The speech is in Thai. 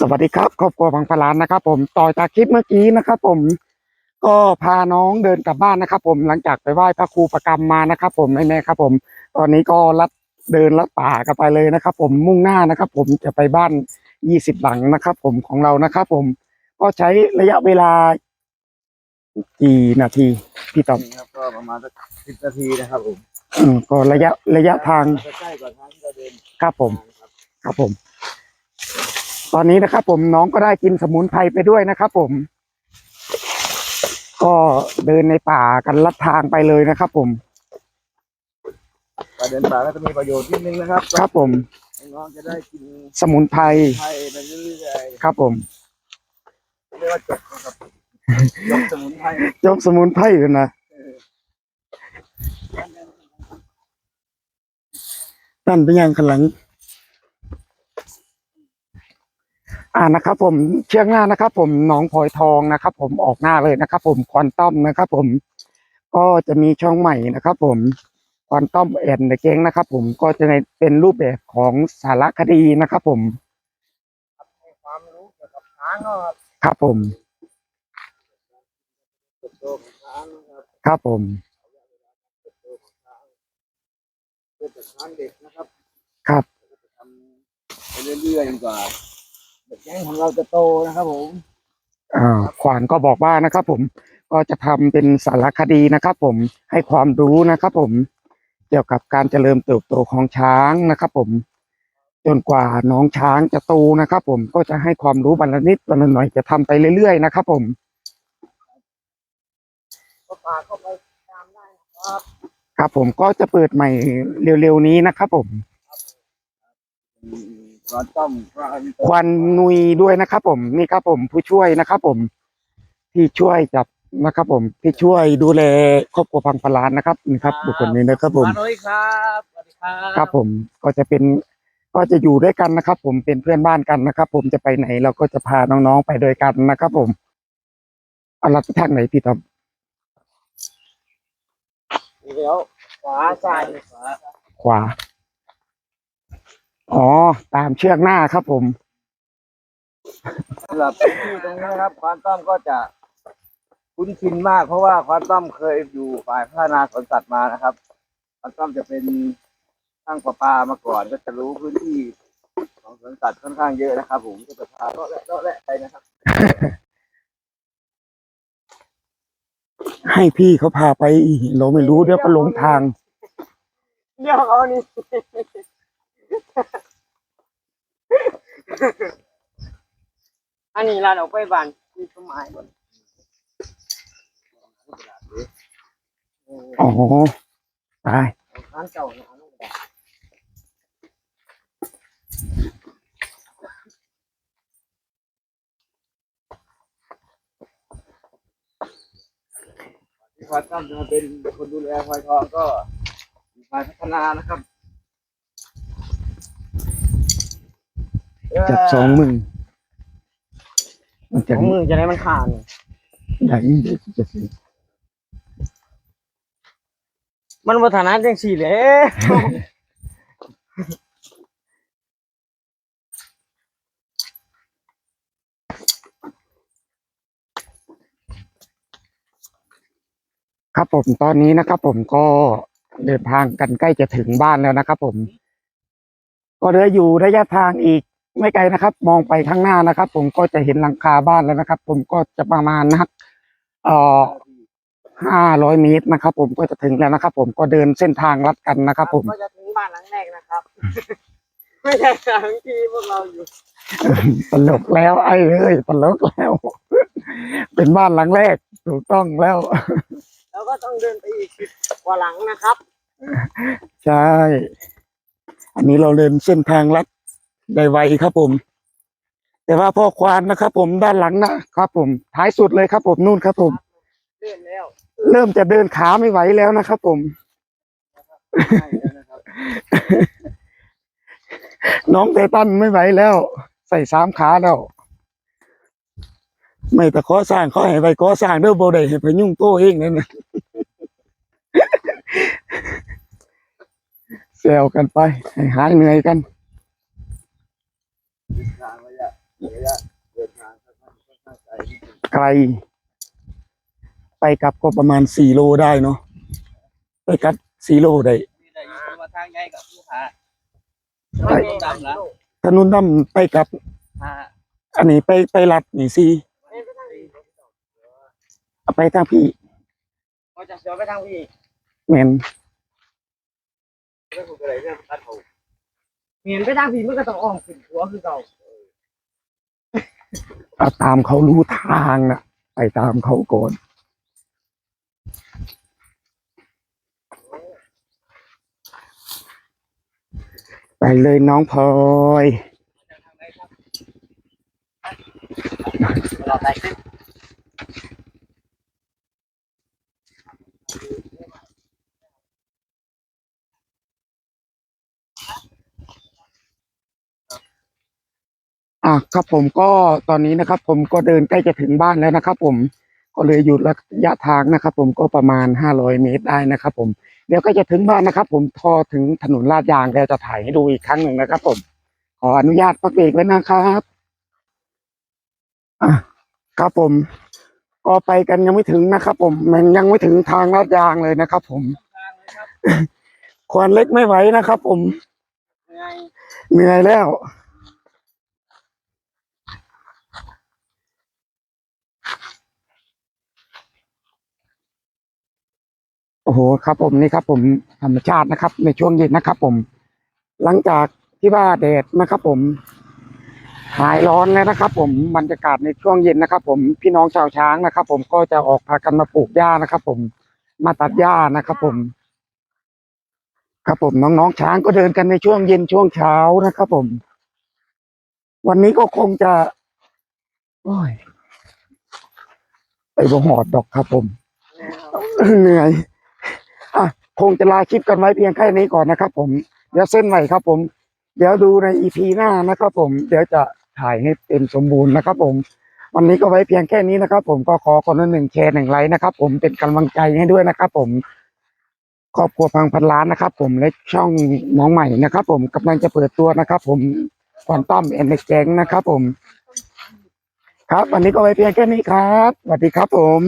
สวัสดีครับครอบครัวพังพลานนะครับ ผมต่อจากคลิปเมื่อกี้นะครับ ผมก็พาน้องเดินกลับบ้านนะครับ ผมหลังจากไปไหว้พระครูประกรรมมานะครับ ผมแม่ๆครับ ผม ตอนนี้ก็ลัดเดินลัดป่ากันไปเลยนะครับ ผมมุ่งหน้านะครับ ผมจะไปบ้านยี่สิบหลังนะครับ ผมของเรานะครับ ผมก็ใช้ระยะเวลากี่นาทีพี่ตอบครับก็ประมาณสักสิบนาทีนะครับผมอืมก็ระยะระยะทางใกล้กว่าทางที่เราเดินครับผม ครับครับผม ตอนนี้นะครับผมน้องก็ได้กินสมุนไพรไปด้วยนะครับผม ก็เดินในป่ากันลัดทางไปเลยนะครับผมการเดินป่าก็จะมีประโยชน์นิดนึงนะครับครับผม น้องๆจะได้กินสมุนไพรไทยไปเรื่อยครับผมๆเรียกว่าจบนะครับจบสมุนไพรยกสมุนไพรกันนะนั่นเป็นยังขันหลัง อ่านะครับผมเชือกหน้านะครับ ผมหนองพลอยทองนะครับ ผมออกหน้าเลยนะครับ ผมควอนตัมนะครับ ผมก็จะมีช่องใหม่นะครับ ผมควอนตัมแอนเดเก้งนะครับ ผมก็จะในเป็นรูปแบบของสารคดีนะครับ ผมความรู้เกี่ยวกับช้างครับผมเตินครับครับผมเกิดจากช้างเด็กนะครับครับทำไปเรื่อยๆจนกว่า แก๊งของเราจะโตนะครับผมอ่าขวานก็บอกว่านะครับ ผมก็จะทำเป็นสารคดีนะครับ ผมให้ความรู้นะครับ ผมเกี่ยวกับการเจริญเติบโตของช้างนะครับ ผม จนกว่าน้องช้างจะโตนะครับ ผมก็จะให้ความรู้บรรนิดบรรหน่อยจะทำไปเรื่อยๆนะครับ ผมก็ฝากเข้าไปตามได้นะครับครับผมก็จะเปิดใหม่เร็วๆนี้นะครับ ผม ควันนุยด้วยนะครับผมนี่ครับผมผู้ช่วยนะครับผม ที่ช่วยจับนะครับผมที่ช่วยดูแลครอบครัวพังพลานนะครับนี่ครับ บุคคลนี้นะครับผมมาเลยครับสวัสดีครับครับผมก็จะเป็นก็จะอยู่ด้วยกันนะครับ ผมเป็นเพื่อนบ้านกันนะครับ ผมจะไปไหนเราก็จะพาน้องๆไปด้วยกันนะครับ ผมเอาเราจะทางไหนพี่ตอมเดี๋ยวขวาซ้ายขวาขวา อ๋อ ตามเชือกหน้าครับผมสำหรับที่ตรงนี้นะครับควานต้อมก็จะคุ้นชินมาก เพราะว่าควานต้อมเคยอยู่ฝ่ายพัฒนาสวนสัตว์มานะครับควานต้อมจะเป็นช่างประปามาก่อนก็จะรู้พื้นที่ของสวนสัตว์ค่อนข้างเยอะนะครับ ผมก็จะพาเลาะและเลาะและไปนะครับ ให้พี่เขาพาไปอีกเราไม่รู้เดี๋ยวก็หลงทาง เดี๋ยวเอานี่ อันนี้เราเอาไปบ้านมีต้นไม้บนอ๋อตายร้านเก่านะลูกดาที่ควานต้อมจะมาเป็นคนดูแลควายทองก็มีการพัฒนานะครับ จับสองมือมันสจะองมือจะได้มันขาดใหญ่จะสิมันวัฒนาจังสี่เลยครับผมตอนนี้นะครับ ผมก็เดินทางกันใกล้จะถึงบ้านแล้วนะครับ ผม ก็เหลืออยู่ระยะทางอีก ไม่ไกลนะครับ มองไปข้างหน้านะครับ ผมก็จะเห็นหลังคาบ้านแล้วนะครับ ผมก็จะประมาณนักเอ่อห้าร้อยเมตรนะครับ ผมก็จะถึงแล้วนะครับ ผมก็เดินเส้นทางลัดกันนะครับ ผมก็จะถึงบ้านหลังแรกนะครับ ไม่ใช่หลังที่พวกเราอยู่ตลกแล้ว ไอ้เอ้ยตลกแล้ว เป็นบ้านหลังแรกถูกต้องแล้ว แล้วก็ต้องเดินไปอีกสิบกว่าหลังนะครับ ใช่ อันนี้เราเดินเส้นทางลัด ได้ไวครับผม แต่ว่าพ่อควานนะครับผมด้านหลังนะครับผม ท้ายสุดเลยครับผมนู่นครับผมเดินแล้วเริ่มจะเดินขาไม่ไหวแล้วนะครับผม ใช่แล้วนะครับน้องเตตันไม่ไหวแล้ว ใส่สามขาแล้ว ไม่แต่ขอสร้างเขาให้ไปขอสร้างเด้อโบได้ให้ไปยุ่งโตเองนั่นนะแซวกันไป ให้หายเหนื่อยกัน ทางระยะระยะเดินทางค่อนข้างค่อนข้างไกลนิดนึงไกล ไปกลับก็ประมาณสี่โลได้เนาะไปกลับสี่โลได้ที่ได้อยู่ที่ว่าทางใหญ่กับผู้หาไปดำแล้วถนนดำไปกลับ หาอันนี้ไปไปรัดนี่สี่เอาไปทางพี่ก็จะเสียไปทางพี่แมน เรื่องของอะไรเรื่องตัดเขา เห็นไปทางผีมันก็ต้องอ้อมขึ้นหัวคือเก่าเอาตามเขารู้ทางนะไปตามเขาก่อน ไปเลยน้องพลอย เราได้ขึ้น อะครับผมก็ตอนนี้นะครับ ผมก็เดินใกล้จะถึงบ้านแล้วนะครับ ผมก็เลยหยุดระยะทางนะครับ ผมก็ประมาณห้าร้อยเมตรได้นะครับ ผมเดี๋ยวก็จะถึงบ้านนะครับ ผมพอถึงถนนลาดยางแล้วจะถ่ายให้ดูอีกครั้งหนึ่งนะครับ ผมขออนุญาตพักเบรกไว้นะครับอะครับผมก็ไปกันยังไม่ถึงนะครับ ผมมันยังไม่ถึงทางลาดยางเลยนะครับ ผมครับควรเล็กไม่ไหวนะครับ ผมเหนื่อยแล้ว โอ้โหครับผมนี่ครับผมธรรมชาตินะครับ ในช่วงเย็นนะครับ ผม หลังจากที่ว่าแดดนะครับ ผมหายร้อนแล้วนะครับ ผมบรรยากาศในช่วงเย็นนะครับ ผมพี่น้องชาวช้างนะครับ ผมก็จะออกพากันมาปลูกหญ้านะครับ ผมมาตัดหญ้านะครับ ผม ครับผมน้องๆช้างก็เดินกันในช่วงเย็นช่วงเช้านะครับ ผม วันนี้ก็คงจะโอ้ยไปบ่หอดดอกครับ ผมเหนื่อย คงจะลาคลิปกันไว้เพียงแค่นี้ก่อนนะครับ ผมเดี๋ยวเส้นใหม่ครับผม เดี๋ยวดูในอีพีหน้านะครับ ผมเดี๋ยวจะถ่ายให้เต็มสมบูรณ์นะครับ ผมวันนี้ก็ไว้เพียงแค่นี้นะครับ ผมก็ขอคนละหนึ่งแชร์หนึ่งไลค์นะครับ ผมเป็นกำลังใจให้ด้วยนะครับ ผมครอบครัวพังพันล้านนะครับ ผมและช่องน้องใหม่นะครับ ผมกำลังจะเปิดตัวนะครับ ผมควอนตัมเอ็นแกงนะครับ ผม ครับ วันนี้ก็ไว้เพียงแค่นี้ครับสวัสดีครับ ผม